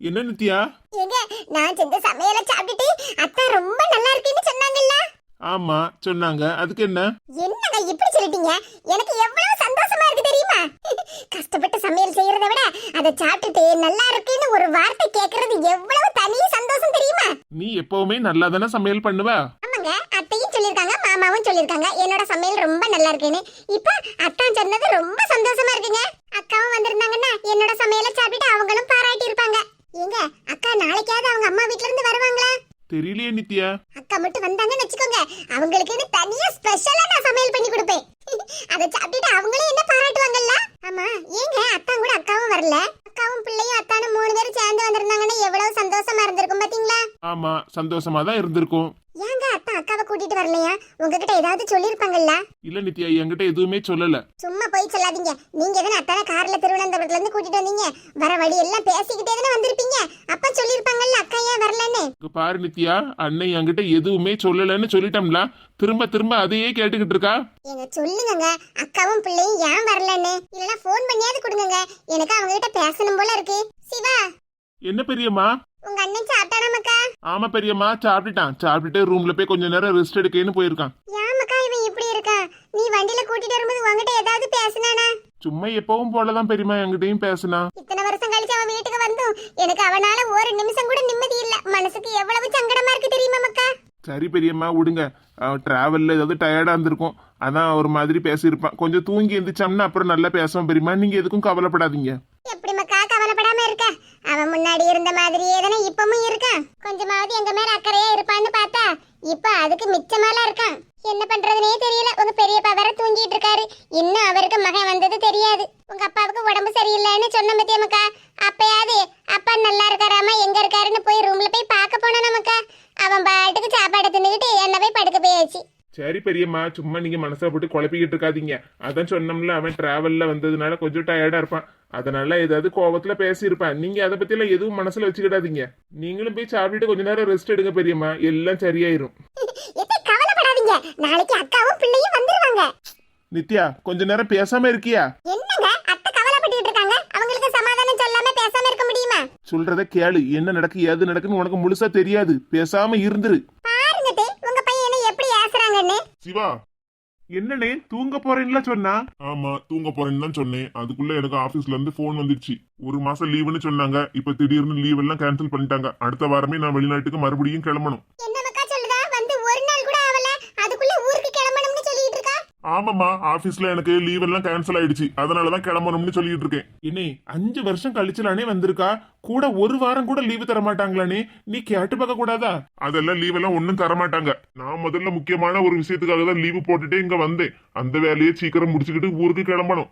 என்ன நித்யா? நான் செஞ்ச சமையலை சாப்பிட்டுட்டு அத்தா ரொம்ப நல்லா இருக்குன்னு சொன்னாங்கல்ல? ஆமா சொன்னாங்க. அதுக்கு என்ன? என்னங்க இப்படி சொல்லிட்டீங்க? எனக்கு எவ்வளவு சந்தோஷமா இருக்கு தெரியுமா? கஷ்டப்பட்டு சமையல் செய்யறத விட அதை சாப்பிட்டுட்டு நல்லா இருக்குன்னு ஒரு வார்த்தை கேக்குறது எவ்வளவு தனி சந்தோஷம் தெரியுமா? நீ எப்பவுமே நல்லா தானே சமையல் பண்ணுவ? ஆமாங்க அத்தையும் சொல்லிருக்காங்க மாமாவும் சொல்லிருக்காங்க என்னோட சமையல் ரொம்ப நல்லா இருக்குன்னு. இப்ப அத்தான் சொன்னது ரொம்ப சந்தோஷமா இருக்குங்க. அக்காவும் வந்திருந்தாங்கன்னா என்னோட சமையலை சாப்பிட்டு அவங்களும் பாராட்டி இருப்பாங்க ஏங்க அக்கா நாளைக்காவது அவங்க அம்மா வீட்ல இருந்து வருவாங்களா? தெரியலையே நித்யா. அக்கா மட்டும் வந்தாங்கன்னு வச்சுக்கோங்க. அவங்களுக்குன்னு தனியா ஸ்பெஷலா நான் சமையல் பண்ணி கொடுப்பேன். அதை சாப்பிட்டுட்டு அவங்களே என்ன பாராட்டுவாங்கல்ல? ஆமா ஏங்க அத்தான் கூட அக்காவும் வரல. அக்காவும் பிள்ளையும் அத்தானும் மூணு பேரும் சேர்ந்து வந்திருந்தாங்கன்னா எவ்வளவு சந்தோஷமா இருந்திருக்கும் பாத்தீங்களா? ஆமா சந்தோஷமா தான் இருந்திருக்கும். ஏங்க அத்தா அக்காவை கூட்டிட்டு வரலையா? உங்ககிட்ட ஏதாவது சொல்லிருப்பாங்கல்ல இல்ல நித்யா என்கிட்ட எதுவுமே சொல்லல. சும்மா போய் சொல்லாதீங்க. நீங்க தானே அத்தான கார்ல திருவனந்தபுரத்துல இருந்து கூட்டிட்டு வந்தீங்க? வர வழி எல்லாம் பேசிக்கிட்டே தானே வந்திருப்பீங்க? அப்ப சொல்லிருப்பாங்கல்ல அக்கா ஏன் வரலன்னு? இங்க பாரு நித்யா அண்ணன் என்கிட்ட எதுவுமே சொல்லலன்னு சொல்லிட்டோம்ல திரும்ப திரும்ப அதையே கேட்டுக்கிட்டு இருக்கா? ஏங்க சொல்லுங்கங்க. அக்காவும் பிள்ளையும் ஏன் வரலன்னு? இல்லனா ஃபோன் பண்ணியாவது கொடுங்கங்க. எனக்கு அவங்க கிட்ட பேசணும் போல இருக்கு. சிவா! என்ன பெரியம்மா? உங்க அண்ணன் சாப்பிட்டானா மக்கா? ஆமா பெரியம்மா சாப்பிட்டுட்டான். சாப்பிட்டுட்டு ரூம்ல போய் கொஞ்ச நேரம் ரெஸ்ட் எடுக்கேன்னு போயிருக்கான். ஏன் இவன் இப்படி இருக்கான் நீ வண்டியில கூட்டிட்டு வரும்போது உங்ககிட்ட ஏதாவது பேசினானா? சும்மா எப்பவும் போலதான் பெரியம்மா என்கிட்டயும் பேசினா. இத்தனை வருஷம் கழிச்சு அவன் வீட்டுக்கு வந்தும் எனக்கு அவனால ஒரு நிமிஷம் கூட நிம்மதி இல்ல. மனசுக்கு எவ்வளவு சங்கடமா இருக்கு தெரியுமா மக்கா? சரி பெரியம்மா விடுங்க. டிராவல்ல ஏதாவது டயர்டா இருந்திருக்கும். அதான் ஒரு மாதிரி பேசியிருப்பான். கொஞ்சம் தூங்கி எந்திரிச்சோம்னா அப்புறம் நல்லா பேசுவோம் பெரியம்மா. நீங்க எதுக்கும் கவலைப்படாதீங்க. எப்படி அவன் முன்னாடி இருந்த மாதிரியே தானே இப்பவும் இருக்கான் கொஞ்சமாவது எங்க மேல அக்கறையா இருப்பான்னு பார்த்தா இப்ப அதுக்கு மிச்சமாலாம் இருக்கான். என்ன பண்றதுனே தெரியல. உங்க பெரியப்பா வேற தூங்கிட்டு இருக்காரு. இன்னும் அவருக்கு மகன் வந்தது தெரியாது. உங்க அப்பாவுக்கு உடம்பு சரியில்லைன்னு சொன்ன மத்தியமக்கா அப்பயாவது அப்பா நல்லா இருக்காராமா? எங்க இருக்காருன்னு போய் ரூம்ல போய் பார்க்க போனா நமக்கா. அவன் பாட்டுக்கு சாப்பாடு தின்னுக்கிட்டு என்ன போய் படுக்க போயாச்சு. சரி பெரியம்மா சும்மா நீங்க மனசை போட்டு குழப்பிக்கிட்டு இருக்காதீங்க. அதான் சொன்னோம்ல அவன் டிராவல்ல வந்ததுனால கொஞ்சம் டயர்டா இருப்பான். அதனால ஏதாவது கோவத்துல பேசியிருப்பான். நீங்க அதை பத்தி எல்லாம் எதுவும் மனசுல வச்சுக்கிடாதீங்க. நீங்களும் போய் சாப்பிட்டுட்டு கொஞ்ச நேரம் ரெஸ்ட் எடுங்க பெரியம்மா. எல்லாம் சரியாயிரும். நாளைக்கு அக்காவும் பிள்ளையும் வந்துருவாங்க. நித்யா கொஞ்ச நேரம் பேசாம இருக்கியா? என்னங்க? அத்தை கவலைப்பட்டு இருக்காங்க. அவங்களுக்கு சமாதானம் சொல்லாம பேசாம இருக்க முடியுமா? சொல்றத கேளு. என்ன நடக்கு ஏது நடக்குன்னு உனக்கு முழுசா தெரியாது. பேசாம இருந்துரு. பாருங்க உங்க பையனை எப்படி ஏசுறாங்கன்னு? சிவா என்னனே தூங்க போறேன்ல சொன்னா? ஆமா தூங்க போறேன்னு தான் சொன்னேன். அதுக்குள்ள எனக்கு ஆபீஸ்ல இருந்து போன் வந்துச்சு ஒரு மாசம் லீவுன்னு சொன்னாங்க. இப்ப திடீர்னு லீவ் எல்லாம் கேன்சல் பண்ணிட்டாங்க. அடுத்த வாரமே நான் வெளிநாட்டுக்கு மறுபடியும் கிளம்பணும் என்ன மக்கா சொல்லுதா வந்து ஒரு நாள் கூட ஆகல அதுக்குள்ள ஊருக்கு கிளம்பணும்னு சொல்லிட்டு இருக்கா ஆமாமா ஆபீஸ்ல எனக்கு லீவ் எல்லாம் கேன்சல் ஆயிடுச்சு. அதனாலதான் கிளம்பணும்னு சொல்லிட்டு இருக்கேன். என்னே அஞ்சு வருஷம் கழிச்சுலானே வந்திருக்கா? கூட ஒரு வாரம் கூட லீவு தர மாட்டாங்களானே? நீ கேட்டு பார்க்க கூடாதா? அதெல்லாம் லீவ் எல்லாம் ஒன்னும் தர மாட்டாங்க. நான் முதல்ல முக்கியமான ஒரு விஷயத்துக்காக தான் லீவு போட்டுட்டு இங்க வந்தேன். அந்த வேலையை சீக்கிரம் முடிச்சுக்கிட்டு ஊருக்கு கிளம்பணும்.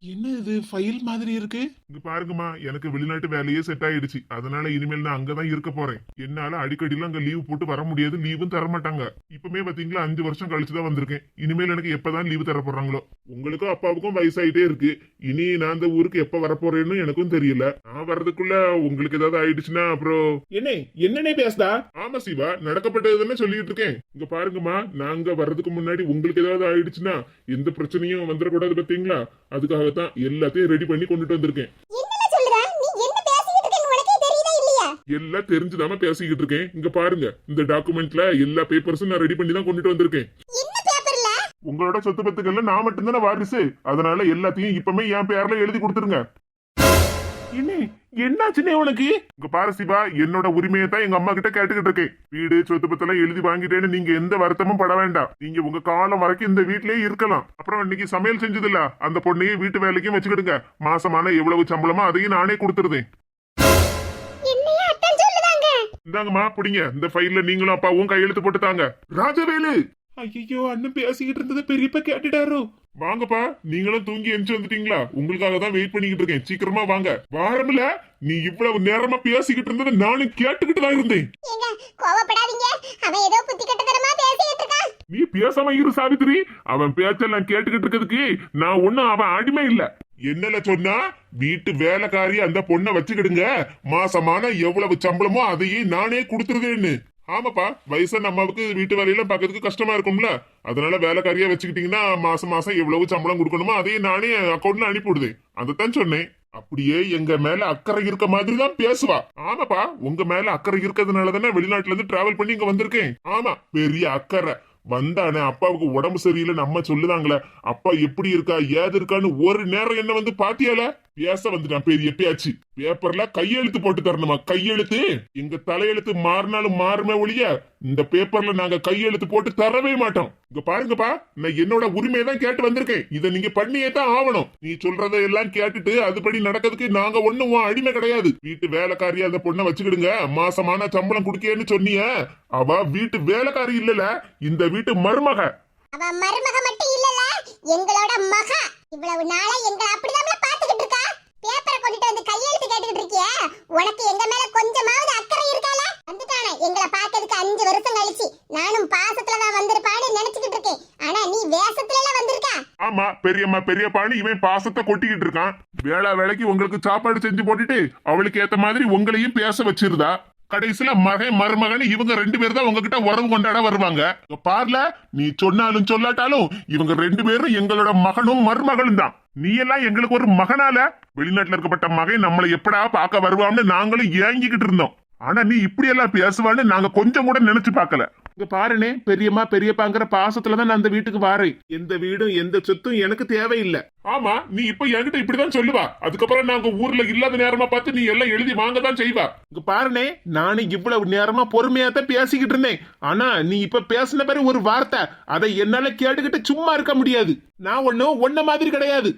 என்ன என்னன்னு இது? ஃபைல் மாதிரி இருக்கு. இங்க பாருங்கம்மா எனக்கு வெளிநாட்டு வேலையே செட் ஆயிடுச்சு. அதனால இனிமேல் நான் அங்கதான் இருக்க போறேன். என்னால அடிக்கடிலாம் அங்க லீவ் போட்டு வர முடியாது. லீவும் தர மாட்டாங்க. இப்பமே பாத்தீங்களா அஞ்சு வருஷம் கழிச்சு தான் வந்திருக்கேன். இனிமேல் எனக்கு எப்பதான் லீவு தர போறாங்களோ. உங்களுக்கும் அப்பாவுக்கும் வயசாயிட்டே இருக்கு. இனி நான் அந்த ஊருக்கு எப்ப வர போறேன்னு எனக்கும் தெரியல. நான் வர்றதுக்குள்ள உங்களுக்கு ஏதாவது ஆயிடுச்சுன்னா அப்புறம் என்னே? என்னனே பேசுதா? ஆமா சிவா நடக்கப்பட்டது தானே சொல்லிட்டு இருக்கேன். இங்க பாருங்கம்மா நாங்க வர்றதுக்கு முன்னாடி உங்களுக்கு ஏதாவது ஆயிடுச்சுன்னா எந்த பிரச்சனையும் வந்துடக்கூடாது பாத்தீங்களா? அதுக்காகத்தான் எல்லாத்தையும் ரெடி பண்ணி கொண்டுட்டு வந்திருக்கேன். என்னல சொல்லுதா நீ என்ன பேசிட்டு இருக்கன்னு உனக்கே தெரியுதா இல்லையா? எல்லாம் தெரிஞ்சுதாம பேசிக்கிட்டு இருக்கேன். இங்க பாருங்க இந்த டாக்குமெண்ட்ல எல்லா பேப்பர்ஸும் நான் ரெடி பண்ணி தான் கொண்டுட்டு வந்திருக்கேன். என்ன பேப்பர்ல உங்களோட சொத்து பத்துக்கள்ல நான் மட்டும்தானே வாரிசு. அதனால எல்லாத்தையும் இப்பமே என் பேர்ல எழுதி கொடுத்துருங்க. என்னே என்னாச்சுனே உனக்கு? இங்க பாரு சிவா என்னோட உரிமையை தான் எங்க அம்மா கிட்ட கேட்டுக்கிட்டு இருக்கேன். வீடு சொத்து பத்தெல்லாம் எழுதி வாங்கிட்டேன்னு நீங்க எந்த வருத்தமும் பட வேண்டாம். நீங்க உங்க காலம் வரைக்கும் இந்த வீட்லயே இருக்கலாம். அப்புறம் இன்னைக்கு சமையல் செஞ்சதில்ல. அந்த பொண்ணையும் வீட்டு வேலைக்கும் வச்சுக்கிடுங்க. மாசமான எவ்வளவு சம்பளமோ அதையும் நானே கொடுத்துருதேன் இந்தாங்கம்மா பிடிங்க. இந்த ஃபைல்ல நீங்களும் அப்பாவும் கையெழுத்து போட்டுத்தாங்க ராஜவேலு! ஐயோ அண்ணன் பேசிக்கிட்டு இருந்ததை பெரியப்பா கேட்டுட்டாரோ? வாங்கப்பா நீங்களும் தூங்கி எந்திச்சு வந்துட்டீங்களா? உங்களுக்காக தான் வெயிட் பண்ணிக்கிட்டு இருக்கேன். சீக்கிரமா வாங்க. வாரம்ல நீ இவ்வளவு நேரமா பேசிக்கிட்டு இருந்ததை நானும் கேட்டுக்கிட்டு தான் இருந்தேன். கோவப்படாதீங்க. அவன் ஏதோ புத்தி கட்டத்தனமா பேசிட்டு இருக்கான். நீ பேசாம இரு சாவித்திரி. அவன் பேச்செல்லாம் கேட்டுக்கிட்டு இருக்கிறதுக்கு நான் ஒண்ணும் அவன் அடிமை இல்ல. என்னல சொன்னா? வீட்டு வேலைக்காரி அந்த பொண்ணை வச்சுக்கிடுங்க. மாசமான எவ்வளவு சம்பளமோ அதையும் நானே கொடுத்துருதேன்னு ஆமாப்பா வயசான அம்மாவுக்கு வீட்டு வேலையெல்லாம் பார்க்கறதுக்கு கஷ்டமா இருக்கும்ல. அதனால வேலைக்காரியா வச்சுக்கிட்டீங்கன்னா மாசம் மாசம் எவ்வளவு சம்பளம் கொடுக்கணுமோ அதையும் நானே அக்கௌண்ட்ல அனுப்பி விடுதேன் அதைத்தான் சொன்னேன். அப்படியே எங்க மேல அக்கறை இருக்க மாதிரி தான் பேசுவா. ஆமாப்பா உங்க மேல அக்கறை இருக்கிறதுனால தானே வெளிநாட்டுல இருந்து டிராவல் பண்ணி இங்க வந்திருக்கேன். ஆமா பெரிய அக்கறை. வந்தானே அப்பாவுக்கு உடம்பு சரியில்லை நம்ம சொல்லுதாங்களே. அப்பா எப்படி இருக்கா ஏது இருக்கான்னு ஒரு நேரம் என்ன வந்து பாத்தியால? பேச வந்துட்டான் பெரிய பேச்சு. பேப்பர்ல கையெழுத்து போட்டு தரணுமா? கையெழுத்து? எங்க தலையெழுத்து மாறினாலும் மாறுமே ஒழிய இந்த பேப்பர்ல நாங்க கையெழுத்து போட்டு தரவே மாட்டோம். இங்க பாருங்கப்பா நான் என்னோட உரிமையை தான் கேட்டு வந்திருக்கேன். இதை நீங்க பண்ணியே தான் ஆகணும். நீ சொல்றதை எல்லாம் கேட்டுட்டு அதுபடி நடக்கிறதுக்கு நாங்க ஒண்ணும் உன் அடிமை கிடையாது. வீட்டு வேலைக்காரி அந்த பொண்ணை வச்சுக்கிடுங்க. மாசமான சம்பளம் குடுக்கேன்னு சொன்னிய. அவ வீட்டு வேலைக்காரி இல்லல இந்த வீட்டு மருமக. அவ மருமக மட்டும் இல்லல எங்களோட மக. இவ்வளவு நாளா எங்களை அப்படிதான் பேப்பரை கொண்டுட்டு வந்து கையெழுத்து கேட்டுக்கிட்டு இருக்கிய? உனக்கு எங்க மேல கொஞ்சமாவது அக்கறை இருக்கால வந்துட்டானே. எங்களை பார்க்கறதுக்கு அஞ்சு வருஷம் கழிச்சு நானும் பாசத்துல தான் வந்திருப்பான்னு நினைச்சுக்கிட்டு இருக்கேன். ஆனா நீ வேஷத்துல எல்லாம் வந்திருக்கா? ஆமா பெரியம்மா பெரியப்பான்னு இவன் பாசத்தை கொட்டிக்கிட்டு இருக்கான். வேளா வேலைக்கு உங்களுக்கு சாப்பாடு செஞ்சு போட்டுட்டு அவளுக்கு ஏத்த மாதிரி உங்களையும் பேச வச்சிருந்தா கடைசியில மகன் மருமகன் இவங்க ரெண்டு பேர் தான் உங்ககிட்ட உறவு கொண்டாட வருவாங்க. பார்ல நீ சொன்னாலும் சொல்லாட்டாலும் இவங்க ரெண்டு பேரும் எங்களோட மகனும் மருமகளும் தான். நீ எல்லாம் எங்களுக்கு ஒரு மகனால வெளிநாட்டுல இருக்கப்பட்ட மகன் நம்மளை எப்படா பார்க்க வருவான்னு நாங்களும் ஏங்கிக்கிட்டு இருந்தோம். ஆனா நீ இப்படி எல்லாம் பேசுவான்னு நாங்க கொஞ்சம் கூட நினைச்சு பார்க்கல. இங்க பாருனே பெரியம்மா பெரியப்பாங்கிற பாசத்துல தான் நான் அந்த வீட்டுக்கு வாரேன். எந்த வீடும் எந்த சொத்தும் எனக்கு தேவையில்லை. ஆமா நீ இப்ப என்கிட்ட இப்படிதான் சொல்லுவா. அதுக்கப்புறம் நாங்க ஊர்ல இல்லாத நேரமா பார்த்து நீ எல்லாம் எழுதி வாங்க தான் செய்வா. இங்க பாருனே நானும் இவ்வளவு நேரமா பொறுமையா தான் பேசிக்கிட்டு இருந்தேன். ஆனா நீ இப்ப பேசின பிறகு ஒரு வார்த்தை அதை என்னால கேட்டுக்கிட்டு சும்மா இருக்க முடியாது. நான் ஒண்ணும் ஒன்ன மாதிரி கிடையாது.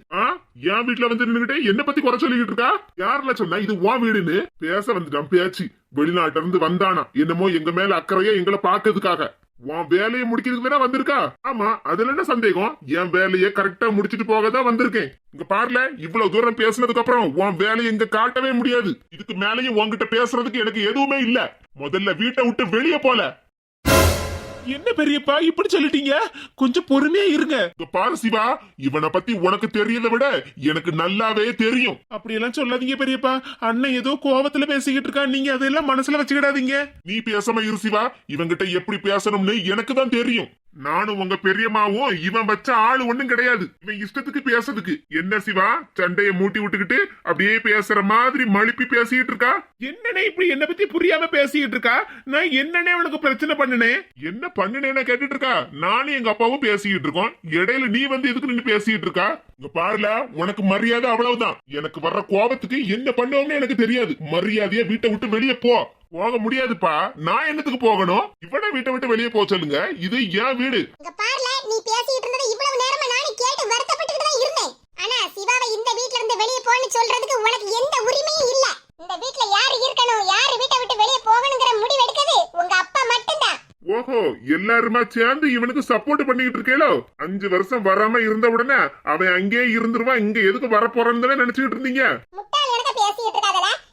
என் வீட்டுல வந்து நின்னுகிட்டே என்ன பத்தி குறை சொல்லிக்கிட்டு இருக்கா? யாருல சொன்னா இது உன் வீடுன்னு? பேச வந்துட்டான் பேச்சு. வெளிநாட்டுல இருந்து வந்தானா? என்னமோ எங்க மேல அக்கறையா எங்களை பாக்குறதுக்காக உன் வேலையை முடிக்கிறதுக்கு தானே வந்திருக்கா? ஆமா அதுல என்ன சந்தேகம்? என் வேலையை கரெக்டா முடிச்சிட்டு போக தான் வந்திருக்கேன். இங்க பாருல இவ்வளவு தூரம் பேசினதுக்கு அப்புறம் உன் வேலையை இங்க காட்டவே முடியாது. இதுக்கு மேலேயும் உன்கிட்ட பேசுறதுக்கு எனக்கு எதுவுமே இல்ல. முதல்ல வீட்டை விட்டு வெளியே போல. என்ன பெரியப்பா இப்படி சொல்லிட்டீங்க? கொஞ்சம் பொறுமையா இருங்க. பாரு சிவா இவனை பத்தி உனக்கு தெரியறத விட எனக்கு நல்லாவே தெரியும். அப்படியெல்லாம் சொல்லாதீங்க பெரியப்பா. அண்ணன் ஏதோ கோவத்துல பேசிக்கிட்டு இருக்கா நீங்க அதெல்லாம் மனசுல வச்சுக்கிடாதீங்க. நீ பேசாம இரு சிவா இவங்கிட்ட எப்படி பேசணும்னு எனக்கு தான் தெரியும். நானும் உங்க பெரியம்மாவும் இவன் வச்ச ஆளு ஒண்ணும் கிடையாது. இவன் இஷ்டத்துக்கு பேசுறதுக்கு. என்ன சிவா? சண்டைய மூட்டி விட்டுக்கிட்டு அப்படியே பேசுற மாதிரி மழுப்பி பேசிட்டு இருக்கா? என்னனே இப்படி என்ன பத்தி புரியாம பேசிக்கிட்டு இருக்கா? நான் என்னனே அவளுக்கு பிரச்சனை பண்ணுனேன் என்ன பண்ணுனேன்னு கேட்டுட்டு இருக்கா? நானும் எங்க அப்பாவும் பேசிக்கிட்டு இருக்கோம். இடையில நீ வந்து எதுக்கு நின்னு பேசிட்டு இருக்கா? இங்க பாருல உனக்கு மரியாதை அவ்வளவுதான். எனக்கு வர்ற கோபத்துக்கு என்ன பண்ணுவோம்னு எனக்கு தெரியாது. மரியாதையா வீட்டை விட்டு வெளியே போ. போக முடியாதுப்பா. நான் என்னத்துக்கு போகணும்? இவனை வீட்டை விட்டு வெளியே போக சொல்லுங்க. இது என் வீடு. இங்க பாருல நீ பேசிட்டு இருந்ததை இவ்வளவு நேரமா நானும் கேட்டு வருத்தப்பட்டுட்டு தான் இருந்தேன் ஆனா சிவாவை இந்த வீட்ல இருந்து வெளியே போன்னு சொல்றதுக்கு உனக்கு எந்த உரிமையும் இல்ல இந்த வீட்ல யாரு இருக்கணும் யாரு வீட்டை விட்டு வெளியே போகணுங்கிற முடிவு எடுக்கிறது உங்க அப்பா மட்டும்தான் ஓஹோ எல்லாருமா சேர்ந்து இவனுக்கு சப்போர்ட் பண்ணிக்கிட்டு இருக்கேளோ? அஞ்சு வருஷம் வராம இருந்த உடனே அவன் அங்கேயே இருந்துருவான் இங்க எதுக்கு வரப்போறன்னு தானே நினைச்சுக்கிட்டு இருந்தீங்க?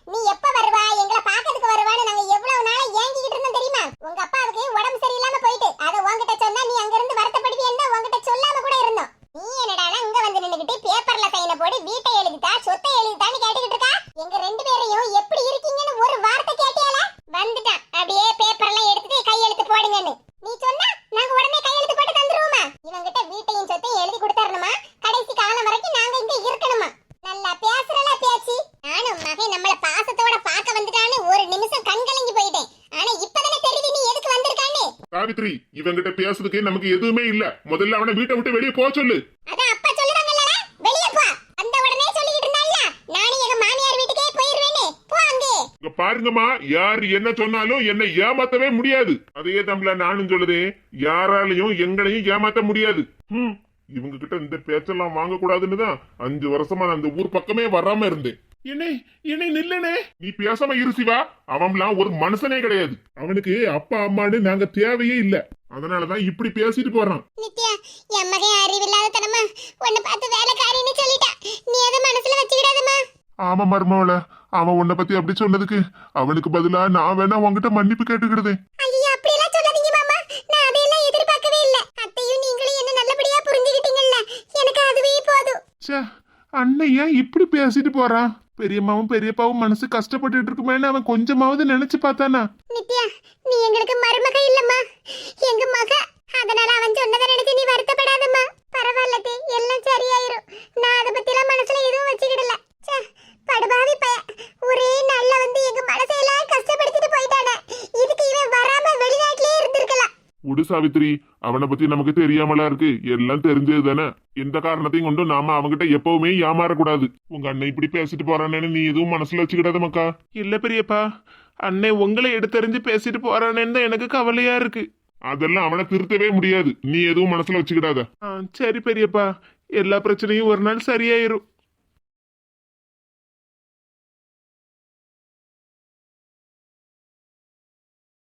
நீ எப்ப வருவா எங்களை பாக்கிறதுக்கு வருவான்னு நாங்க எவ்வளவு நாளா ஏங்கிக்கிட்டு இருந்தோம் தெரியுமா உங்க அப்பாவுக்கு உடம்பு சரியில்லாம போயிட்டு அதை உன்கிட்ட சொன்னா நீ அங்க இருந்து வருத்தப்படுவியன்னு உன்கிட்ட சொல்லாம கூட இருந்தோம் நீ என்னடானா இங்க வந்து நின்னுகிட்டு பேப்பர்ல சைன போடு வீட்டை எழுதிட்டா சொத்தை எழுதிட்டான்னு கேட்டுக்கிட்டு இருக்கா எங்க ரெண்டு பேரையும் எப்படி இருக்கீங்கன்னு ஒரு வார்த்தை கேட்டியால வந்துட்டான் அப்படியே பேப்பர்லாம் எடுத்துட்டு கையெழுத்து போடுங்கன்னு நீ சொன்னா நாங்க உடனே கையெழுத்து போட்டு தந்துருவோமா? இவங்கிட்ட வீட்டையும் சொத்தையும் எழுதி கொடுத்தரணுமா? கடைசி காலம் வரைக்கும் நாங்க இங்க இருக்கணுமா? நல்லா பேசுறல பேச்சு. நானும் மகன் நம்மள பாசத்தோட பார்க்க வந்துட்டான்னு ஒரு நிமிஷம் கண் கலங்கி போயிட்டேன். ஆனா இப்பதானே தெரியுது நீ எதுக்கு வந்திருக்கான்னு. சாவித்ரி இவங்கிட்ட பேசுறதுக்கு நமக்கு எதுவுமே இல்ல. முதல்ல அவனை வீட்டை விட்டு வெளியே போக சொல்லு. அதான் அப்பா சொல்லுறாங்கல்ல வெளிய போ அந்த உடனே சொல்லிட்டு இருந்தால நானும் எங்க மாமியார் வீட்டுக்கே போயிருவேனே போ அங்கே இங்க பாருங்கம்மா யார் என்ன சொன்னாலும் என்னை ஏமாத்தவே முடியாது. அதே தம்பல நானும் சொல்லுதே யாராலையும் எங்களையும் ஏமாத்த முடியாது. ஹம், இவங்க கிட்ட இந்த பேச்செல்லாம் வாங்க கூடாதுன்னு தான் அஞ்சு வருஷமா நான் அந்த ஊர் பக்கமே வராம இருந்தேன். என்னை என்னை நில்லனே. நீ பேசாம இரு சிவா அவன்லாம் ஒரு மனுஷனே கிடையாது. அவனுக்கு அப்பா அம்மான்னு நாங்க தேவையே இல்ல. அதனாலதான் இப்படி பேசிட்டு போறான். நித்யா என் மகன் அறிவில்லாத தனமா உன்னை பார்த்து வேலைக்காரின்னு சொல்லிட்டா. நீ எதை மனசுல வச்சுக்கிடாதம்மா. ஆமா மருமவள அவன் உன்னை பத்தி அப்படி சொன்னதுக்கு அவனுக்கு பதிலா நான் வேணா உன்கிட்ட மன்னிப்பு கேட்டுக்கிடுதே. ஐயோ அப்படியெல்லாம் சொல்லாதீங்க மாமா. நான் அதையெல்லாம் எதிர்பார்க்கவே இல்ல. அத்தையும் நீங்களும் என்ன நல்லபடியா புரிஞ்சுக்கிட்டீங்கல்ல? எனக்கு அதுவே போதும். ச்சே அண்ணன் ஏன் இப்படி பேசிட்டு போறான் பெரியம்மாவும் பெரியப்பாவும் மனசு கஷ்டப்பட்டுட்டு இருக்குமேன்னு அவன் கொஞ்சமாவது நினைச்சு பார்த்தானா? நித்யா நீ எங்களுக்கு மருமக இல்லம்மா. எங்க மக அதனால அவன் சொன்னதை நினைச்சு நீ வருத்தப்படாதம்மா. பரவாயில்ல தே எல்லாம் சரியாயிரும் நான் அதை பத்தி எல்லாம் மனசுல எதுவும் வச்சுக்கிடல ச்சே, விடு சாவித்ரி அவனை பத்தி நமக்கு தெரியாமலா இருக்கு? எல்லாம் தெரிஞ்சது தானே? எந்த காரணத்தையும் கொண்டு நாம அவன்கிட்ட எப்பவுமே ஏமாறக்கூடாது. உங்க அண்ணன் இப்படி பேசிட்டு போறானேன்னு நீ எதுவும் மனசுல வச்சுக்கிடாத மக்கா. இல்ல பெரியப்பா அண்ணே உங்களை எடுத்தறிஞ்சு பேசிட்டு போறானேன்னு தான் எனக்கு கவலையா இருக்கு. அதெல்லாம் அவனை திருத்தவே முடியாது. நீ எதுவும் மனசுல வச்சுக்கிடாத. சரி பெரியப்பா. எல்லா பிரச்சனையும் ஒரு நாள் சரியாயிரும்.